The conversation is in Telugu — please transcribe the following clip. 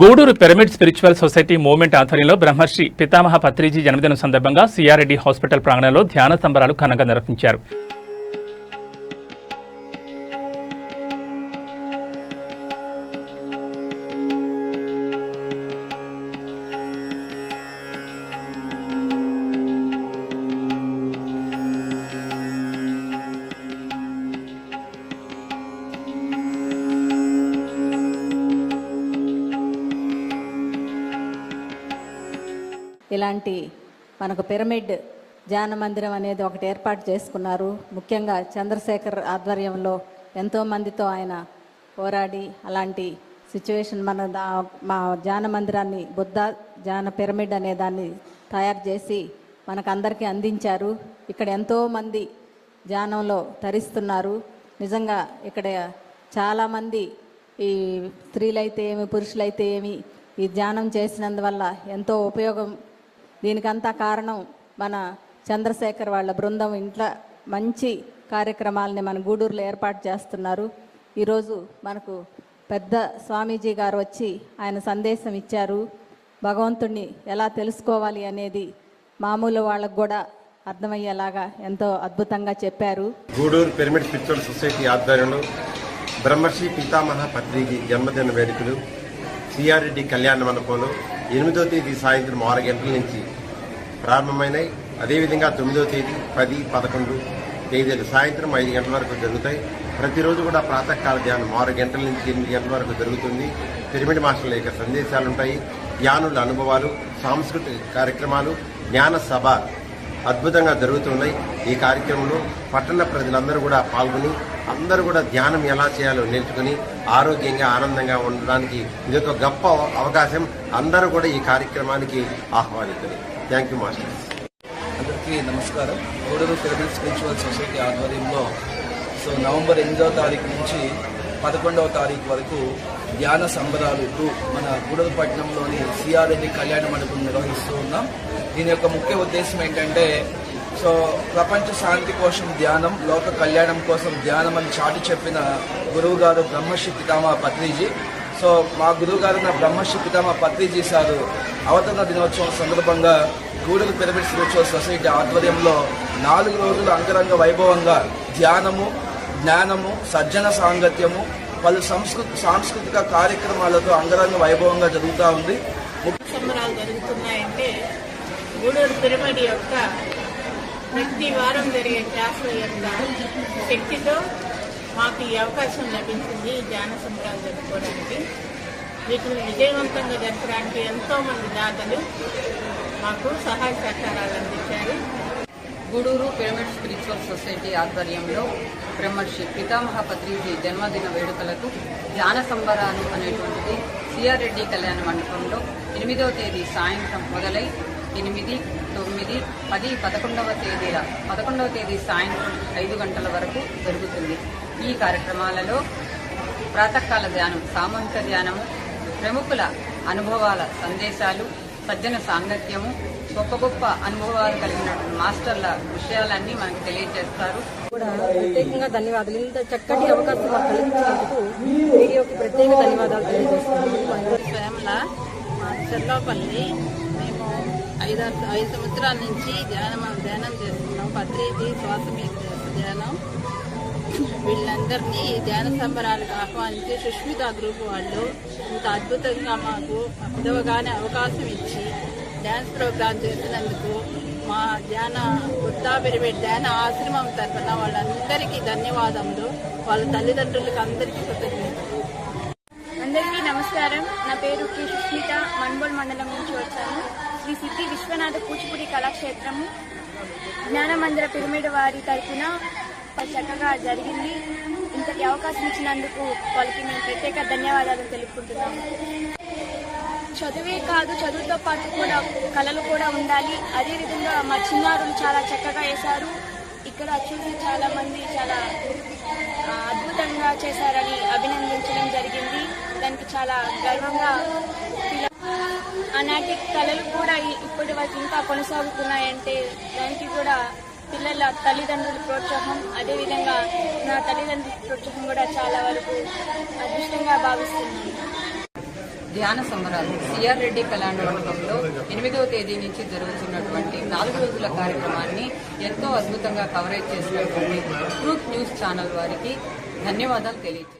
Gudur pyramid spiritual society movement ఆధ్వర్యంలో బ్రహ్మర్షి పితామహ పత్రిజీ జన్మదినం సందర్భంగా సిఆర్రెడ్డి హాస్పిటల్ ప్రాంగణంలో ధ్యాన సంబరాలు ఘనంగా నిర్వహించారు. ఇలాంటి మనకు పిరమిడ్ ధ్యాన మందిరం అనేది ఒకటి ఏర్పాటు చేసుకున్నారు. ముఖ్యంగా చంద్రశేఖర్ ఆధ్వర్యంలో ఎంతోమందితో ఆయన పోరాడి అలాంటి సిచ్యువేషన్ మన మా ధ్యాన మందిరాన్ని బుద్ధ ధ్యాన పిరమిడ్ అనే దాన్ని తయారు చేసి మనకందరికీ అందించారు. ఇక్కడ ఎంతోమంది ధ్యానంలో తరిస్తున్నారు. నిజంగా ఇక్కడ చాలామంది ఈ స్త్రీలైతే ఏమి పురుషులైతే ఏమి ఈ ధ్యానం చేసినందువల్ల ఎంతో ఉపయోగం దీనికంతా కారణం మన చంద్రశేఖర్ వాళ్ళ బృందం ఇంట్లో మంచి కార్యక్రమాలని మన గూడూరులో ఏర్పాటు చేస్తున్నారు. ఈరోజు మనకు పెద్ద స్వామీజీ గారు వచ్చి ఆయన సందేశం ఇచ్చారు. భగవంతుణ్ణి ఎలా తెలుసుకోవాలి అనేది మామూలు వాళ్ళకు కూడా అర్థమయ్యేలాగా ఎంతో అద్భుతంగా చెప్పారు. గూడూరు పిరమిడ్ స్పిరిచువల్ సొసైటీ ఆధ్వర్యంలో బ్రహ్మర్షి పితామహ పత్రికి జన్మదిన వేడుకలు సిఆర్రెడ్డి కళ్యాణ మండపంలో ఎనిమిదో తేదీ సాయంత్రం ఆరు గంటల నుంచి ప్రారంభమైనాయి. అదేవిధంగా తొమ్మిదో తేదీ పది పదకొండు తేదీలు సాయంత్రం ఐదు గంటల వరకు జరుగుతాయి. ప్రతిరోజు కూడా ప్రాతకాల ధ్యానం ఆరు గంటల నుంచి ఎనిమిది గంటల వరకు జరుగుతుంది. పిరమిడ్ మాస్టర్ల యొక్క సందేశాలుంటాయి. ధ్యానుల అనుభవాలు సాంస్కృతిక కార్యక్రమాలు జ్ఞాన సభ అద్భుతంగా జరుగుతున్నాయి. ఈ కార్యక్రమంలో పట్టణ ప్రజలందరూ కూడా పాల్గొని అందరూ కూడా ధ్యానం ఎలా చేయాలో నేర్చుకుని ఆరోగ్యంగా ఆనందంగా ఉండడానికి ఇది ఒక గొప్ప అవకాశం. అందరూ కూడా ఈ కార్యక్రమానికి ఆహ్వానితులు. థ్యాంక్ యూ మాస్టర్ అందరికీ నమస్కారం. గూడూరు పిరమిడ్ స్పిరిచువల్ సొసైటీ ఆధ్వర్యంలో సో నవంబర్ ఎనిమిదవ తారీఖు నుంచి పదకొండవ తారీఖు వరకు ధ్యాన సంబరాలు మన గూడూరు పట్టణంలోని కళ్యాణ మండపం నిర్వహిస్తూ ఉన్నాం. దీని యొక్క ముఖ్య ఉద్దేశం ఏంటంటే సో ప్రపంచ శాంతి కోసం ధ్యానం లోక కళ్యాణం కోసం ధ్యానం అని చాటి చెప్పిన గురువు గారు బ్రహ్మశ్రీ పితామహ పత్రిజీ. సో మా గురువు గారు నా బ్రహ్మశ్రీ పితామా పత్రిజీ సారు అవతరణ దినోత్సవం సందర్భంగా గూడూరు పిరమిడ్ స్పిరిచువల్ సొసైటీ ఆధ్వర్యంలో నాలుగు రోజులు అంగరంగ వైభవంగా ధ్యానము జ్ఞానము సజ్జన సాంగత్యము పలు సంస్కృతి సాంస్కృతిక కార్యక్రమాలతో అంగరంగ వైభవంగా జరుగుతూ ఉంది. సంబరాలు జరుగుతున్నాయంటే గూడూరు తిరుమడి యొక్క ప్రతి వారం జరిగే క్లాసుల యొక్క శక్తితో మాకు ఈ అవకాశం లభించింది ఈ ధ్యాన సంబరాలు జరుపుకోవడానికి. వీటిని విజయవంతంగా జరపడానికి ఎంతో మంది దాతలు మాకు సహాయ సహకారాలు అందించారు. గూడూరు పిరమిడ్ స్పిరిచువల్ సొసైటీ ఆధ్వర్యంలో బ్రహ్మర్షి పితామహ పత్రిజీ జన్మదిన వేడుకలకు ధ్యాన సంబరాలు అనేటువంటిది సిఆర్ రెడ్డి కళ్యాణ మండపంలో ఎనిమిదవ తేదీ సాయంత్రం మొదలై ఎనిమిది తొమ్మిది పది పదకొండవ తేదీల పదకొండవ తేదీ సాయంత్రం ఐదు గంటల వరకు జరుగుతుంది. ఈ కార్యక్రమాలలో ప్రాతకాల ధ్యానం సామూహిక ధ్యానము ప్రముఖుల అనుభవాల సందేశాలు సజ్జన సాంగత్యము గొప్ప గొప్ప అనుభవాలు కలిగినటువంటి మాస్టర్ల విషయాలన్నీ మనకు తెలియజేస్తారు. కూడా ప్రత్యేకంగా ధన్యవాదాలు. ఇంత చక్కటి అవకాశం మాకు కలిగించినందుకు వీడియోకి ప్రత్యేక ధన్యవాదాలు తెలియజేస్తున్నాను మా చెర్లోపల్లి మేము ఐదారు ఐదు సంవత్సరాల నుంచి ధ్యానం ధ్యానం చేస్తున్నాం. పత్రిజీ శ్వాస మీద ధ్యానం. వీళ్ళందరినీ ధ్యాన సంబరాలకు ఆహ్వానించి సుష్మిత గ్రూప్ వాళ్ళు ఇంత అద్భుతంగా మాకు పిలవగానే అవకాశం ఇచ్చి డ్యాన్స్ ప్రోగ్రాం చేసినందుకు మా ధ్యాన బుద్ధా ధ్యాన ఆశ్రమం తరఫున వాళ్ళందరికీ ధన్యవాదములు. వాళ్ళ తల్లిదండ్రులకు అందరికీ కృతజ్ఞతలు. అందరికీ నమస్కారం. నా పేరు కె సుష్మిత. మన్బోల్ మండలం నుంచి వచ్చాను. శ్రీ సిద్ధి విశ్వనాథ కూచిపూడి కళాక్షేత్రము. జ్ఞానమందిర పిరమిడ్ వారి తరఫున చక్కగా జరిగింది. ఇంతటి అవకాశం ఇచ్చినందుకు వాళ్ళకి మేము ప్రత్యేక ధన్యవాదాలు తెలుపుకుంటున్నాము. చదువే కాదు చదువుతో పాటు కూడా కళలు కూడా ఉండాలి. అదేవిధంగా మా చిన్నారులు చాలా చక్కగా వేశారు. ఇక్కడ చూసి చాలా మంది చాలా అద్భుతంగా చేశారని అభినందించడం జరిగింది. దానికి చాలా గర్వంగా ఆనాటి కళలు కూడా ఇప్పటి వరకు ఇంకా కొనసాగుతున్నాయంటే దానికి కూడా పిల్లల తల్లిదండ్రుల ప్రోత్సాహం అదేవిధంగా నా తల్లిదండ్రుల ప్రోత్సాహం కూడా చాలా వరకు అదృష్టంగా భావిస్తున్నాను. ధ్యాన సంబరాలు సిఆర్ రెడ్డి కళామండపంలో ఎనిమిదవ తేదీ నుంచి జరుగుతున్నటువంటి నాలుగు రోజుల కార్యక్రమాన్ని ఎంతో అద్భుతంగా కవరేజ్ చేసినటువంటి ట్రూత్ న్యూస్ ఛానల్ వారికి ధన్యవాదాలు తెలియజేస్తాను